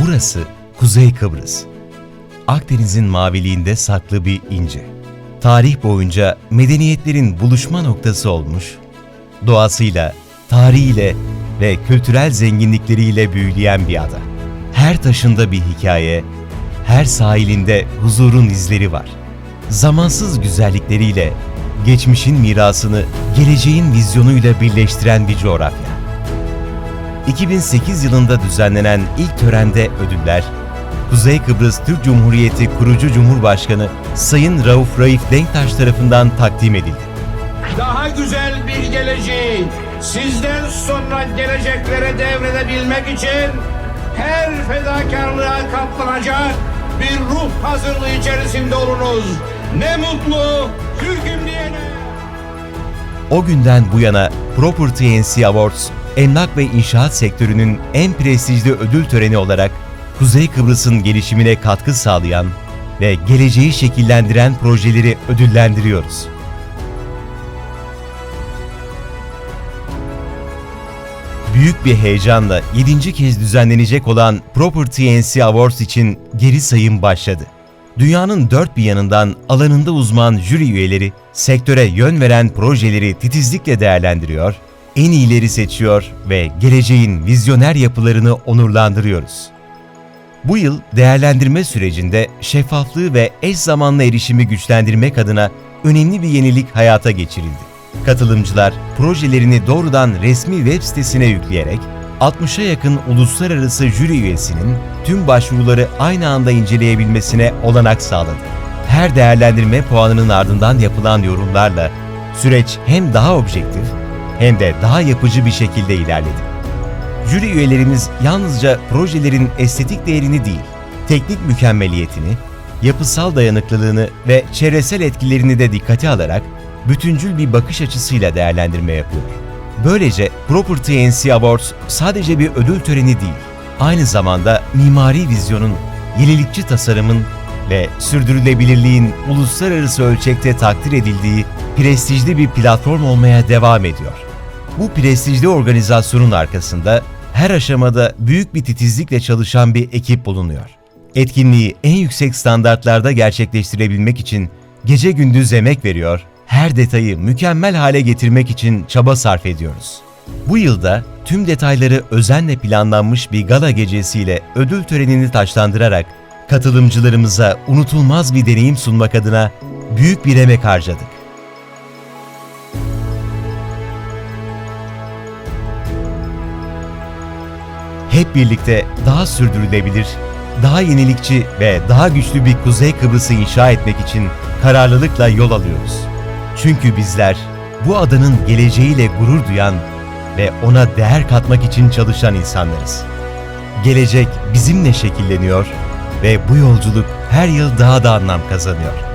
Burası Kuzey Kıbrıs. Akdeniz'in maviliğinde saklı bir ince. Tarih boyunca medeniyetlerin buluşma noktası olmuş, doğasıyla, tarihiyle ve kültürel zenginlikleriyle büyüleyen bir ada. Her taşında bir hikaye, her sahilinde huzurun izleri var. Zamansız güzellikleriyle, geçmişin mirasını geleceğin vizyonuyla birleştiren bir coğrafya. 2008 yılında düzenlenen ilk törende ödüller, Kuzey Kıbrıs Türk Cumhuriyeti kurucu Cumhurbaşkanı Sayın Rauf Raif Denktaş tarafından takdim edildi. daha güzel bir geleceği sizden sonra geleceklere devredebilmek için her fedakarlığa katlanacak bir ruh hazırlığı içerisinde olunuz. Ne mutlu Türk'üm diyene. O günden bu yana Property NC Awards, emlak ve inşaat sektörünün en prestijli ödül töreni olarak Kuzey Kıbrıs'ın gelişimine katkı sağlayan ve geleceği şekillendiren projeleri ödüllendiriyoruz. Büyük bir heyecanla 7. kez düzenlenecek olan Property NC Awards için geri sayım başladı. Dünyanın dört bir yanından alanında uzman jüri üyeleri sektöre yön veren projeleri titizlikle değerlendiriyor, en iyileri seçiyor ve geleceğin vizyoner yapılarını onurlandırıyoruz. Bu yıl değerlendirme sürecinde şeffaflığı ve eş zamanlı erişimi güçlendirmek adına önemli bir yenilik hayata geçirildi. Katılımcılar projelerini doğrudan resmi web sitesine yükleyerek 60'a yakın uluslararası jüri üyesinin tüm başvuruları aynı anda inceleyebilmesine olanak sağladı. Her değerlendirme puanının ardından yapılan yorumlarla süreç hem daha objektif hem de daha yapıcı bir şekilde ilerledi. Jüri üyelerimiz yalnızca projelerin estetik değerini değil, teknik mükemmeliyetini, yapısal dayanıklılığını ve çevresel etkilerini de dikkate alarak bütüncül bir bakış açısıyla değerlendirme yapıyor. Böylece Property NC Awards sadece bir ödül töreni değil, aynı zamanda mimari vizyonun, yenilikçi tasarımın ve sürdürülebilirliğin uluslararası ölçekte takdir edildiği prestijli bir platform olmaya devam ediyor. Bu prestijli organizasyonun arkasında her aşamada büyük bir titizlikle çalışan bir ekip bulunuyor. Etkinliği en yüksek standartlarda gerçekleştirebilmek için gece gündüz emek veriyor, her detayı mükemmel hale getirmek için çaba sarf ediyoruz. Bu yılda tüm detayları özenle planlanmış bir gala gecesiyle ödül törenini taşlandırarak katılımcılarımıza unutulmaz bir deneyim sunmak adına büyük bir emek harcadık. Hep birlikte daha sürdürülebilir, daha yenilikçi ve daha güçlü bir Kuzey Kıbrıs'ı inşa etmek için kararlılıkla yol alıyoruz. Çünkü bizler bu adanın geleceğiyle gurur duyan ve ona değer katmak için çalışan insanlarız. Gelecek bizimle şekilleniyor ve bu yolculuk her yıl daha da anlam kazanıyor.